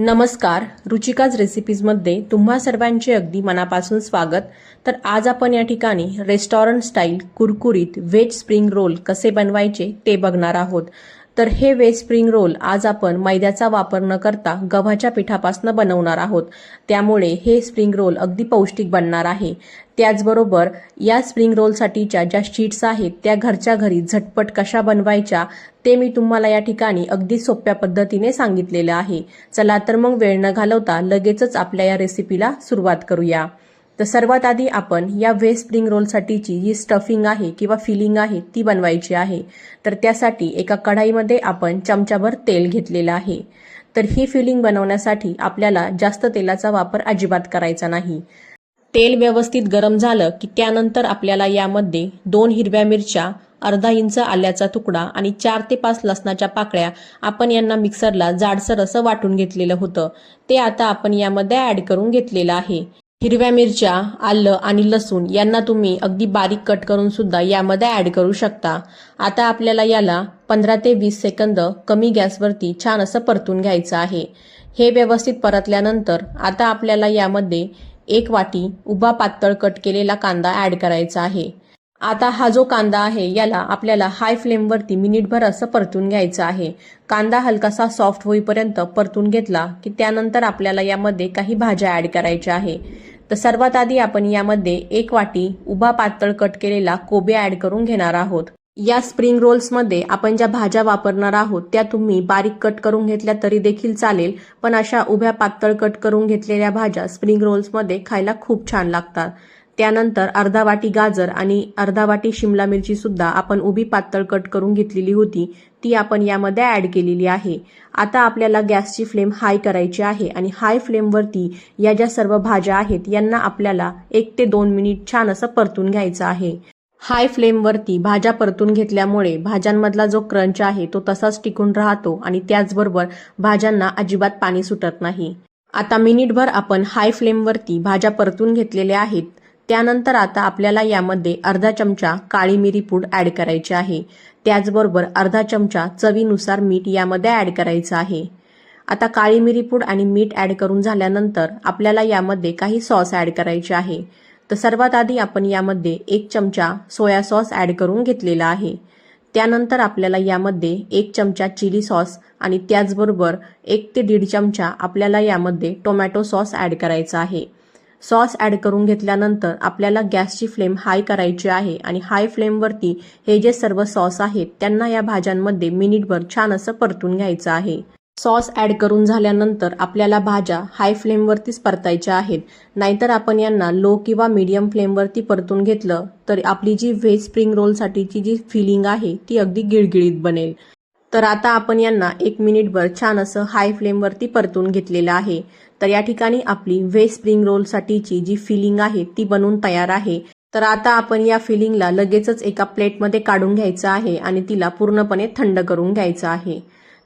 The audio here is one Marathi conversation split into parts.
नमस्कार. रुचिकाज रेसिपीजमध्ये तुम्हा सर्वांचे अगदी मनापासून स्वागत. तर आज आपण या ठिकाणी रेस्टॉरंट स्टाईल कुरकुरीत व्हेज स्प्रिंग रोल कसे बनवायचे ते बघणार आहोत. तर हे वेज स्प्रिंग रोल आज आपण मैद्याचा वापर न करता गव्हाच्या पिठापासून बनवणार आहोत. त्यामुळे हे स्प्रिंग रोल अगदी पौष्टिक बनणार आहे. त्याचबरोबर या स्प्रिंग रोलसाठीच्या ज्या शीट्स आहेत त्या घरच्या घरी झटपट कशा बनवायच्या ते मी तुम्हाला या ठिकाणी अगदी सोप्या पद्धतीने सांगितलेलं आहे. चला तर मग वेळ न घालवता लगेचच आपल्या या रेसिपीला सुरुवात करूया. तर सर्वात आधी आपण या व्हेज स्प्रिंग रोलसाठीची जी स्टफिंग आहे किंवा फिलिंग आहे ती बनवायची आहे. तर त्यासाठी एका कढाईमध्ये आपण चमच्याभर तेल घेतलेलं आहे. तर ही फिलिंग बनवण्यासाठी आपल्याला जास्त तेलाचा वापर अजिबात करायचा नाही. तेल व्यवस्थित गरम झालं की त्यानंतर आपल्याला यामध्ये दोन हिरव्या मिरच्या अर्धा इंच आल्याचा तुकडा आणि चार ते पाच लसणाच्या पाकळ्या आपण यांना मिक्सरला जाडसर असं वाटून घेतलेलं होतं. ते आता आपण यामध्ये ॲड करून घेतलेलं आहे. हिरव्या मिरच्या आलं आणि लसूण यांना तुम्ही अगदी बारीक कट करून सुद्धा यामध्ये ॲड करू शकता. आता आपल्याला याला पंधरा ते वीस सेकंद कमी गॅसवरती छान असं परतून घ्यायचं आहे. हे व्यवस्थित परतल्यानंतर आता आपल्याला यामध्ये एक वाटी उभा पातळ कट केलेला कांदा ॲड करायचा आहे. आता हा जो कांदा आहे याला आपल्याला हाय फ्लेमवरती मिनिटभर असं परतून घ्यायचं आहे. कांदा हलकासा सॉफ्ट होईपर्यंत परतून घेतला की त्यानंतर आपल्याला यामध्ये काही भाज्या ॲड करायच्या आहे. तर सर्वात आधी आपण यामध्ये एक वाटी उभा पातळ कट केलेला कोबी ॲड करून घेणार आहोत. या स्प्रिंग रोल्समध्ये आपण ज्या भाज्या वापरणार आहोत त्या तुम्ही बारीक कट करून घेतल्या तरी देखील चालेल पण अशा उभ्या पातळ कट करून घेतलेल्या भाज्या स्प्रिंग रोल्समध्ये खायला खूप छान लागतात. त्यानंतर अर्धा वाटी गाजर आणि अर्धा वाटी शिमला मिरची सुद्धा आपण उभी पातळ कट करून घेतलेली होती ती आपण यामध्ये ऍड केलेली आहे. आता आपल्याला गॅसची फ्लेम हाय करायची आहे आणि हाय फ्लेमवरती या ज्या सर्व भाज्या आहेत यांना आपल्याला एक ते दोन मिनिट छान असं परतून घ्यायचं आहे. हाय फ्लेमवरती भाज्या परतून घेतल्यामुळे भाज्यांमधला जो क्रंच आहे तो तसाच टिकून राहतो आणि त्याचबरोबर भाज्यांना अजिबात पाणी सुटत नाही. आता मिनिटभर आपण हाय फ्लेमवरती भाज्या परतून घेतलेल्या आहेत. त्यानंतर आता आपल्याला यामध्ये अर्धा चमचा काळी मिरी पूड ॲड करायची आहे. त्याचबरोबर अर्धा चमचा चवीनुसार मीठ यामध्ये ॲड करायचं आहे. आता काळी मिरी पूड आणि मीठ ॲड करून झाल्यानंतर आपल्याला यामध्ये काही सॉस ॲड करायचे आहे. तर सर्वात आधी आपण यामध्ये एक चमचा सोया सॉस ॲड करून घेतलेला आहे. त्यानंतर आपल्याला यामध्ये एक चमचा चिली सॉस आणि त्याचबरोबर एक ते दीड चमचा आपल्याला यामध्ये टोमॅटो सॉस ॲड करायचा आहे. सॉस ॲड करून घेतल्यानंतर आपल्याला गॅसची फ्लेम हाय करायची आहे आणि हाय फ्लेमवरती हे जे सर्व सॉस आहेत त्यांना या भाज्यांमध्ये मिनिटभर छान असं परतून घ्यायचं आहे. सॉस ॲड करून झाल्यानंतर आपल्याला भाज्या हाय फ्लेमवरतीच परतायच्या आहेत. नाहीतर आपण यांना लो किंवा मीडियम फ्लेमवरती परतून घेतलं तर आपली जी व्हेज स्प्रिंग रोलसाठीची जी फिलिंग आहे ती अगदी गिळगिळीत बनेल. तर आता आपण यांना एक मिनिटभर छान असं हाय फ्लेमवरती परतून घेतलेलं आहे. तर या ठिकाणी आपली व्हेज स्प्रिंग रोलसाठीची जी फिलिंग आहे ती बनून तयार आहे. तर आता आपण या फिलिंगला लगेचच एका प्लेटमध्ये काढून घ्यायचं आहे आणि तिला पूर्णपणे थंड करून घ्यायचं आहे.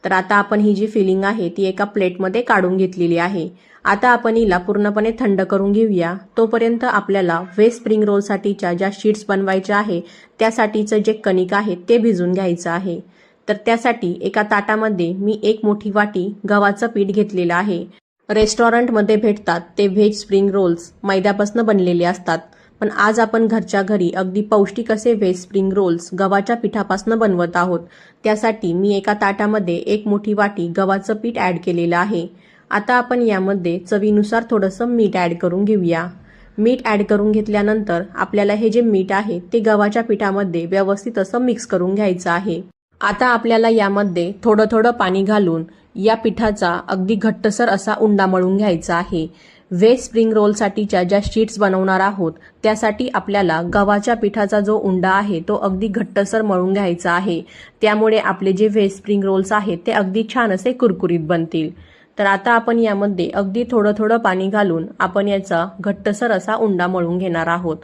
तर आता आपण ही जी फिलिंग आहे ती एका प्लेटमध्ये काढून घेतलेली आहे. आता आपण हिला पूर्णपणे थंड करून घेऊया. तोपर्यंत आपल्याला व्हेज स्प्रिंग रोलसाठीच्या ज्या शीट्स बनवायच्या आहे त्यासाठीचं जे कणिक आहे ते भिजून घ्यायचं आहे. तर त्यासाठी एका ताटामध्ये मी एक मोठी वाटी गव्हाचं पीठ घेतलेलं आहे. रेस्टॉरंटमध्ये भेटतात ते व्हेज स्प्रिंग रोल्स मैद्यापासून बनलेले असतात. पण आज आपण घरच्या घरी अगदी पौष्टिक असे व्हेज स्प्रिंग रोल्स गव्हाच्या पिठापासून बनवत आहोत. त्यासाठी मी एका ताटामध्ये एक मोठी वाटी गव्हाचं पीठ ॲड केलेलं आहे. आता आपण यामध्ये चवीनुसार थोडंसं मीठ ॲड करून घेऊया. मीठ ॲड करून घेतल्यानंतर आपल्याला हे जे मीठ आहे ते गव्हाच्या पिठामध्ये व्यवस्थित असं मिक्स करून घ्यायचं आहे. आता आपल्याला यामध्ये थोडं थोडं पाणी घालून या पिठाचा अगदी घट्टसर असा उंडा मळून घ्यायचा आहे. वेज स्प्रिंग रोलसाठीच्या ज्या शीट्स बनवणार आहोत त्यासाठी आपल्याला गव्हाच्या पिठाचा जो उंडा आहे तो अगदी घट्टसर मळून घ्यायचा आहे. त्यामुळे आपले जे व्हेज स्प्रिंग रोल्स आहेत ते अगदी छान असे कुरकुरीत बनतील. तर आता आपण यामध्ये अगदी थोडं थोडं पाणी घालून आपण याचा घट्टसर असा उंडा मळून घेणार आहोत.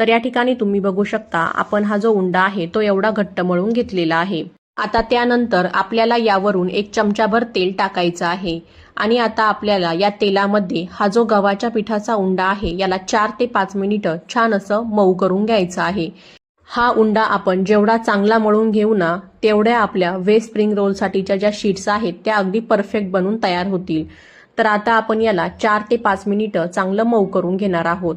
तर या ठिकाणी तुम्ही बघू शकता आपण हा जो उंडा आहे तो एवढा घट्ट मळून घेतलेला आहे. आता त्यानंतर आपल्याला यावरून एक चमचाभर तेल टाकायचं आहे. आणि आता आपल्याला या तेलामध्ये हा जो गव्हाच्या पिठाचा उंडा आहे याला चार ते पाच मिनिटं छान असं मऊ करून घ्यायचं आहे. हा उंडा आपण जेवढा चांगला मळून घेऊ ना तेवढ्या आपल्या वेस्ट स्प्रिंग रोलसाठीच्या ज्या शीट्स आहेत त्या अगदी परफेक्ट बनून तयार होतील. तर आता आपण याला चार ते पाच मिनिटं चांगलं मऊ करून घेणार आहोत.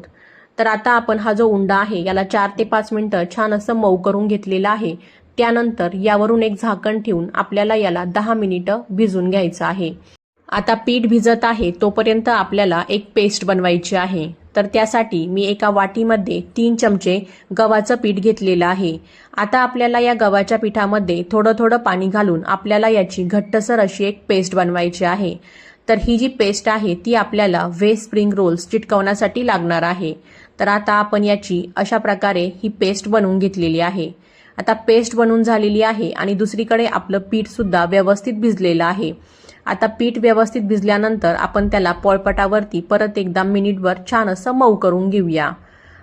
तर आता आपण हा जो उंडा आहे याला चार ते पाच मिनिटं छान असं मऊ करून घेतलेला आहे. त्यानंतर यावरून एक झाकण ठेवून आपल्याला याला दहा मिनिटं भिजून घ्यायचं आहे. आता पीठ भिजत आहे तोपर्यंत आपल्याला एक पेस्ट बनवायची आहे. तर त्यासाठी मी एका वाटीमध्ये तीन चमचे गव्हाचं पीठ घेतलेलं आहे. आता आपल्याला या गव्हाच्या पिठामध्ये थोडं थोडं पाणी घालून आपल्याला याची घट्टसर अशी एक पेस्ट बनवायची आहे. तर ही जी पेस्ट आहे ती आपल्याला वे स्प्रिंग रोल्स चिटकवण्यासाठी लागणार आहे. तर आता आपण याची अशा प्रकारे ही पेस्ट बनवून घेतलेली आहे. आता पेस्ट बनवून झालेली आहे आणि दुसरीकडे आपलं पीठसुद्धा व्यवस्थित भिजलेलं आहे. आता पीठ व्यवस्थित भिजल्यानंतर आपण त्याला पोळपटावरती परत एकदा मिनिटभर छान असं मऊ करून घेऊया.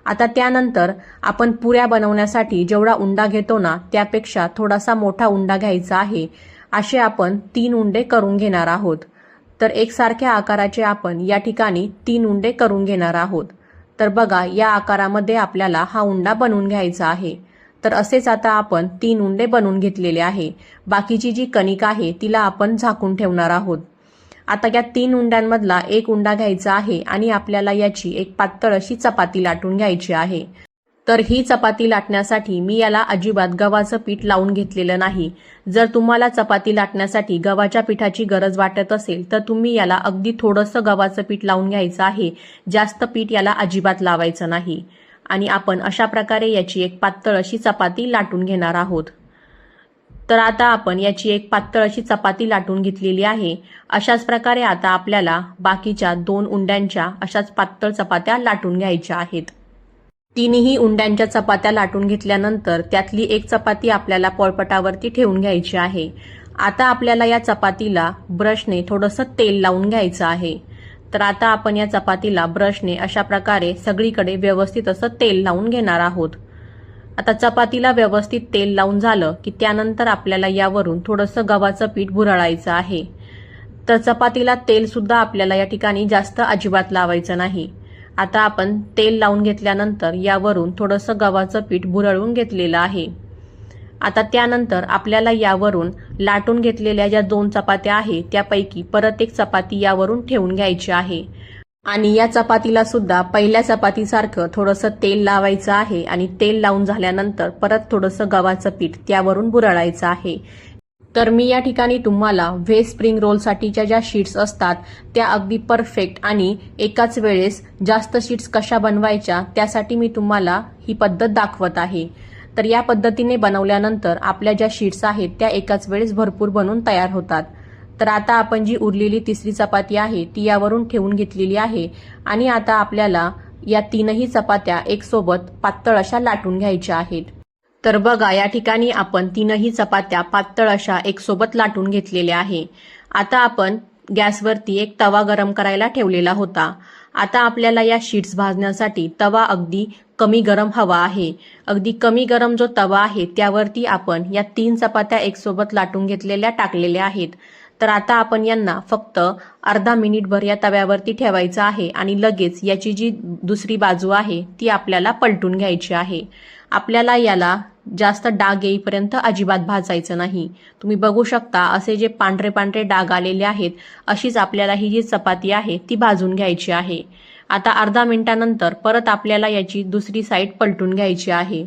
आता त्यानंतर आपण पुऱ्या बनवण्यासाठी जेवढा उंडा घेतो ना त्यापेक्षा थोडासा मोठा उंडा घ्यायचा आहे. असे आपण तीन उंडे करून घेणार आहोत. तर एकसारख्या आकाराचे आपण या ठिकाणी तीन उंडे करून घेणार आहोत. तर बघा या आकारामध्ये आपल्याला हा उंडा बनवून घ्यायचा आहे. तर असेच आता आपण तीन उंडे बनवून घेतलेले आहे. बाकीची जी कणिक आहे तिला आपण झाकून ठेवणार आहोत. आता या तीन उंड्यांमधला एक उंडा घ्यायचा आहे आणि आपल्याला याची एक पातळ अशी चपाती लाटून घ्यायची आहे. तर ही चपाती लाटण्यासाठी मी याला अजिबात गव्हाचं पीठ लावून घेतलेलं नाही. जर तुम्हाला चपाती लाटण्यासाठी गव्हाच्या पिठाची गरज वाटत असेल तर तुम्ही याला अगदी थोडंसं गव्हाचं पीठ लावून घ्यायचं आहे. जास्त पीठ याला अजिबात लावायचं नाही. आणि आपण अशा प्रकारे याची एक पातळ अशी चपाती लाटून घेणार आहोत. तर आता आपण याची एक पातळ अशी चपाती लाटून घेतलेली आहे. अशाच प्रकारे आता आपल्याला बाकीच्या दोन उंड्यांच्या अशाच पातळ चपात्या लाटून घ्यायच्या आहेत. तिन्ही उंड्यांच्या चपात्या लाटून घेतल्यानंतर त्यातली एक चपाती आपल्याला पोळपटावरती ठेवून घ्यायची आहे. आता आपल्याला या चपातीला ब्रशने थोडंसं तेल लावून घ्यायचं आहे. तर आता आपण या चपातीला ब्रशने अशा प्रकारे सगळीकडे व्यवस्थित असं तेल लावून घेणार आहोत. आता चपातीला व्यवस्थित तेल लावून झालं की त्यानंतर आपल्याला यावरून थोडंसं गव्हाचं पीठ भुरळायचं आहे. तर चपातीला तेल सुद्धा आपल्याला या ठिकाणी जास्त अजिबात लावायचं नाही. आता आपण तेल लावून घेतल्यानंतर यावरून थोडंसं गव्हाचं पीठ भुरळून घेतलेलं आहे. आता त्यानंतर आपल्याला यावरून लाटून घेतलेल्या ज्या दोन चपात्या आहेत त्यापैकी परत एक चपाती यावरून ठेवून घ्यायची आहे. आणि या चपातीला सुद्धा पहिल्या चपातीसारखं थोडंसं तेल लावायचं आहे आणि तेल लावून झाल्यानंतर परत थोडंसं गव्हाचं पीठ त्यावरून बुरळायचं आहे. तर मी या ठिकाणी तुम्हाला व्हे स्प्रिंग रोलसाठीच्या ज्या शीट्स असतात त्या अगदी परफेक्ट आणि एकाच वेळेस जास्त शीट्स कशा बनवायच्या त्यासाठी मी तुम्हाला ही पद्धत दाखवत आहे. तर या पद्धतीने बनवल्यानंतर आपल्या ज्या शीट्स आहेत त्या एकाच वेळेस भरपूर बनून तयार होतात. तर आता आपण जी उरलेली तिसरी चपाती आहे ती यावरून ठेवून घेतलेली आहे आणि आता आपल्याला या तीनही चपात्या एकसोबत पातळ अशा लाटून घ्यायच्या आहेत. तर बघा या ठिकाणी आपण तीनही चपात्या पातळ अशा एकसोबत लाटून घेतलेल्या आहे. आता आपण गॅसवरती एक तवा गरम करायला ठेवलेला होता. आता आपल्याला या शीट्स भाजण्यासाठी तवा अगदी कमी गरम हवा आहे. अगदी कमी गरम जो तवा आहे त्यावरती आपण या तीन चपात्या एकसोबत लाटून घेतलेल्या टाकलेल्या आहेत. तर आता आपण यांना फक्त अर्धा मिनिटभर या तव्यावरती ठेवायचं आहे आणि लगेच याची जी दुसरी बाजू आहे ती आपल्याला पलटून घ्यायची आहे. आपल्याला याला जास्त डाग येईपर्यंत अजिबात भाजायचं नाही. तुम्ही बघू शकता असे जे पांढरे पांढरे डाग आलेले आहेत अशीच आपल्याला ही जी चपाती आहे ती भाजून घ्यायची आहे. आता अर्धा मिनिटानंतर परत आपल्याला याची दुसरी साईड पलटून घ्यायची आहे.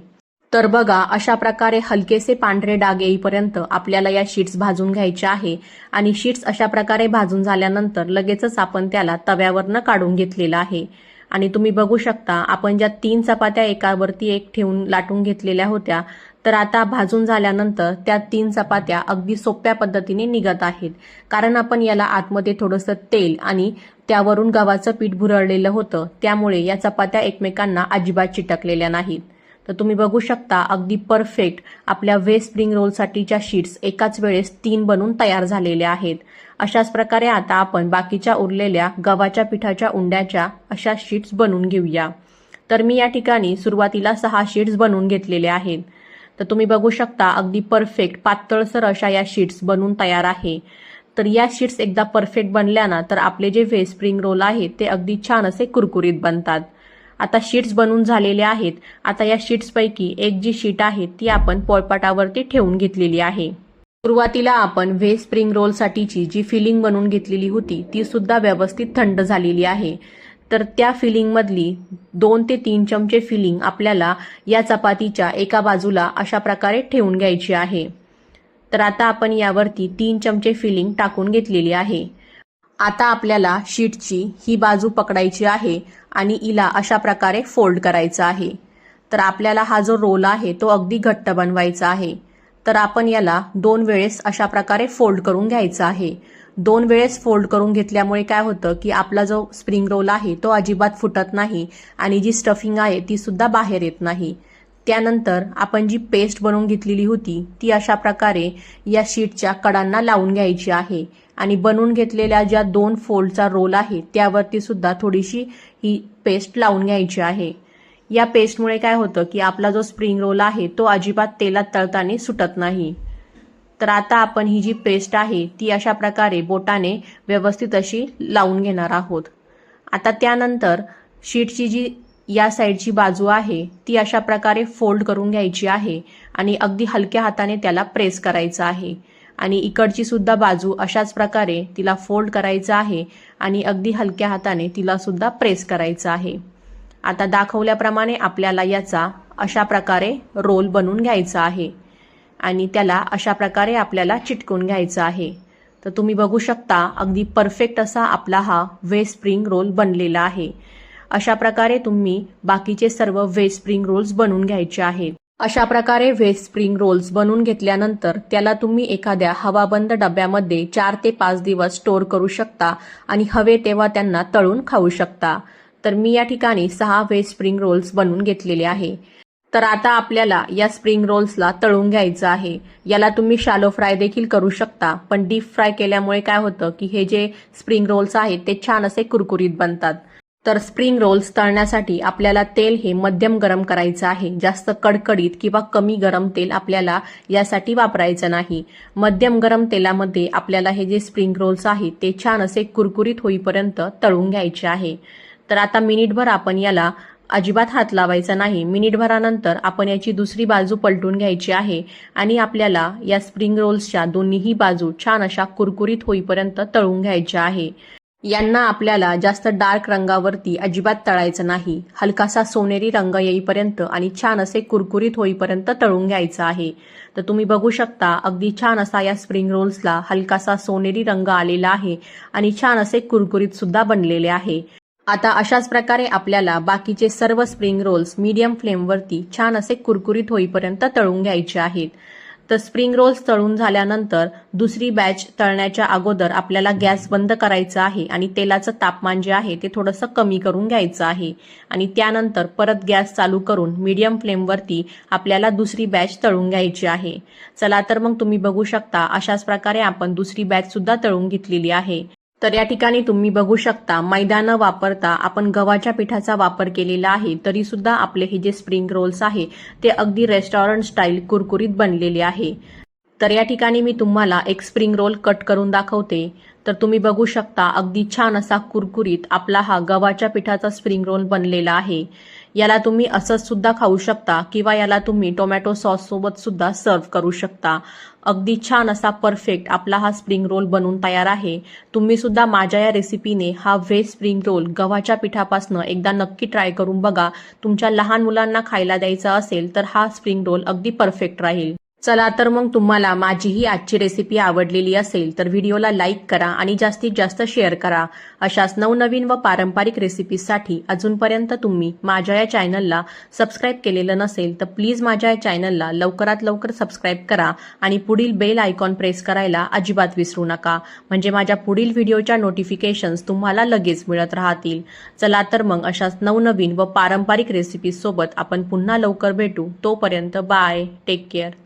तर बघा अशा प्रकारे हलकेसे पांढरे डाग येईपर्यंत आपल्याला या शीट्स भाजून घ्यायच्या आहे आणि शीट्स अशा प्रकारे भाजून झाल्यानंतर लगेचच आपण त्याला तव्यावरनं काढून घेतलेला आहे. आणि तुम्ही बघू शकता आपण ज्या तीन चपात्या एकावरती एक ठेवून लाटून घेतलेल्या होत्या तर आता भाजून झाल्यानंतर त्या तीन चपात्या अगदी सोप्या पद्धतीने निघत आहेत. कारण आपण याला आतमध्ये थोडंसं तेल आणि त्यावरून गव्हाचं पीठ भुरळलेलं होतं त्यामुळे या चपात्या एकमेकांना अजिबात चिटकलेल्या नाहीत. तर तुम्ही बघू शकता अगदी परफेक्ट आपल्या वे स्प्रिंग रोलसाठीच्या शीट्स एकाच वेळेस तीन बनून तयार झालेल्या आहेत. अशाच प्रकारे आता आपण बाकीच्या उरलेल्या गव्हाच्या पिठाच्या उंड्याच्या अशा शीट्स बनवून घेऊया. तर मी या ठिकाणी सुरुवातीला सहा शीट्स बनवून घेतलेल्या आहेत. तर तुम्ही बघू शकता अगदी परफेक्ट पातळसर अशा या शीट्स बनवून तयार आहे. तर या शीट्स एकदा परफेक्ट बनल्या ना तर आपले जे व्हे स्प्रिंग रोल आहेत ते अगदी छान असे कुरकुरीत बनतात. आता शीट्स बनून झालेले आहेत. आता या शीट्सपैकी एक जी शीट आहे ती आपण पोळपाटावरती ठेवून घेतलेली आहे. सुरुवातीला आपण व्हेज स्प्रिंग रोलसाठीची जी फिलिंग बनवून घेतलेली होती ती सुद्धा व्यवस्थित थंड झालेली आहे. तर त्या फिलिंगमधली दोन ते तीन चमचे फिलिंग आपल्याला या चपातीच्या एका बाजूला अशा प्रकारे ठेवून घ्यायची आहे. तर आता आपण यावरती तीन चमचे फिलिंग टाकून घेतलेली आहे. आता आपल्याला शीटची ही बाजू पकडायची आहे आणि हिला अशा प्रकारे फोल्ड करायचं आहे. तर आपल्याला हा जो रोल आहे तो अगदी घट्ट बनवायचा आहे. तर आपण याला दोन वेळेस अशा प्रकारे फोल्ड करून घ्यायचा आहे. दोन वेळेस फोल्ड करून घेतल्यामुळे काय होतं की आपला जो स्प्रिंग रोल आहे तो अजिबात फुटत नाही आणि जी स्टफिंग आहे ती सुद्धा बाहेर येत नाही. त्यानंतर आपण जी पेस्ट बनवून घेतलेली होती ती अशा प्रकारे या शीटच्या कडांना लावून घ्यायची आहे आणि बनवून घेतलेल्या ज्या दोन फोल्डचा रोल आहे त्यावरती सुद्धा थोडीशी ही पेस्ट लावून घ्यायची आहे. या पेस्टमुळे काय होतं की आपला जो स्प्रिंग रोल आहे तो अजिबात तेलात तळताना सुटत नाही. तर आता आपण ही जी पेस्ट आहे ती अशा प्रकारे बोटाने व्यवस्थित अशी लावून घेणार आहोत. आता त्यानंतर शीटची जी या साईडची बाजू आहे ती अशा प्रकारे फोल्ड करून घ्यायची आहे आणि अगदी हलक्या हाताने त्याला प्रेस करायचं आहे. आणि इकडची सुद्धा बाजू अशाच प्रकारे तिला फोल्ड करायचं आहे आणि अगदी हलक्या हाताने तिला सुद्धा प्रेस करायचं आहे. आता दाखवल्याप्रमाणे आपल्याला याचा अशा प्रकारे रोल बनवून घ्यायचा आहे. आणि त्याला अशा प्रकारे आपल्याला चिटकून घ्यायचं आहे. तर तुम्ही बघू शकता अगदी परफेक्ट असा आपला हा वेज स्प्रिंग रोल बनलेला आहे. अशा प्रकारे तुम्ही बाकीचे सर्व वेज स्प्रिंग रोल्स बनवून घ्यायचे आहेत. अशा प्रकारे वेज स्प्रिंग रोल्स बनवून घेतल्यानंतर त्याला तुम्ही एखाद्या हवाबंद डब्यामध्ये चार ते पाच दिवस स्टोअर करू शकता आणि हवे तेव्हा त्यांना तळून खाऊ शकता. तर मी या ठिकाणी सहा व्हेज स्प्रिंग रोल्स बनवून घेतलेले आहे. तर आता आपल्याला या स्प्रिंग रोल्सला तळून घ्यायचं आहे. याला तुम्ही शालो फ्राय देखील करू शकता पण डीप फ्राय केल्यामुळे काय होतं की हे जे स्प्रिंग रोल्स आहेत ते छान असे कुरकुरीत बनतात. तर स्प्रिंग रोल्स तळण्यासाठी आपल्याला तेल हे मध्यम गरम करायचं आहे. जास्त कडकडीत किंवा कमी गरम तेल आपल्याला यासाठी वापरायचं नाही. मध्यम गरम तेलामध्ये आपल्याला हे जे स्प्रिंग रोल्स आहेत ते छान असे कुरकुरीत होईपर्यंत तळून घ्यायचे आहे. तर आता मिनिटभर आपण याला अजिबात हात लावायचा नाही. मिनिटभरानंतर आपण याची दुसरी बाजू पलटून घ्यायची आहे आणि आपल्याला या स्प्रिंग रोल्सच्या दोन्हीही बाजू छान अशा कुरकुरीत होईपर्यंत तळून घ्यायच्या आहे. यांना आपल्याला जास्त डार्क रंगावरती अजिबात तळायचं नाही. हलकासा सोनेरी रंग येईपर्यंत आणि छान असे कुरकुरीत होईपर्यंत तळून घ्यायचं आहे. तर तुम्ही बघू शकता अगदी छान असा या स्प्रिंग रोल्सला हलकासा सोनेरी रंग आलेला आहे आणि छान असे कुरकुरीत सुद्धा बनलेले आहे. आता अशाच प्रकारे आपल्याला बाकीचे सर्व स्प्रिंग रोल्स मीडियम फ्लेमवरती छान असे कुरकुरीत होईपर्यंत तळून घ्यायचे आहेत. तर स्प्रिंग रोल्स तळून झाल्यानंतर दुसरी बॅच तळण्याच्या अगोदर आपल्याला गॅस बंद करायचा आहे आणि तेलाचं तापमान जे आहे ते थोडंसं कमी करून घ्यायचं आहे. आणि त्यानंतर परत गॅस चालू करून मीडियम फ्लेमवरती आपल्याला दुसरी बॅच तळून घ्यायची आहे. चला तर मग तुम्ही बघू शकता अशाच प्रकारे आपण दुसरी बॅच सुद्धा तळून घेतलेली आहे. तर या ठिकाणी तुम्ही बघू शकता मैदा न वापरता आपण गव्हाच्या पिठाचा वापर केलेला आहे तरी सुद्धा आपले हे जे स्प्रिंग रोल्स आहे ते अगदी रेस्टॉरंट स्टाईल कुरकुरीत बनलेले आहे. तर या ठिकाणी मी तुम्हाला एक स्प्रिंग रोल कट करून दाखवते. तर तुम्ही बघू शकता अगदी छान असा कुरकुरीत आपला हा गव्हाच्या पिठाचा स्प्रिंग रोल बनलेला आहे. याला तुम्ही असंच सुद्धा खाऊ शकता किंवा याला तुम्ही टोमॅटो सॉस सोबत सुद्धा सर्व करू शकता. अगदी छान असा परफेक्ट आपला हा स्प्रिंग रोल बनून तयार आहे. तुम्ही सुद्धा माझ्या या रेसिपीने हा व्हेज स्प्रिंग रोल गव्हाच्या पिठापासनं एकदा नक्की ट्राय करून बघा. तुमच्या लहान मुलांना खायला द्यायचा असेल तर हा स्प्रिंग रोल अगदी परफेक्ट राहील. चला तर मग तुम्हाला माझी ही आजची रेसिपी आवडलेली असेल तर व्हिडिओला लाईक करा आणि जास्तीत जास्त शेअर करा. अशाच नवनवीन व पारंपरिक रेसिपीजसाठी अजूनपर्यंत तुम्ही माझ्या या चॅनलला सबस्क्राईब केलेलं नसेल तर प्लीज माझ्या या चॅनलला लवकरात लवकर सबस्क्राईब करा आणि पुढील बेल आयकॉन प्रेस करायला अजिबात विसरू नका. म्हणजे माझ्या पुढील व्हिडिओच्या नोटिफिकेशन्स तुम्हाला लगेच मिळत राहतील. चला तर मग अशाच नवनवीन व पारंपरिक रेसिपीजसोबत आपण पुन्हा लवकर भेटू. तोपर्यंत बाय टेक केअर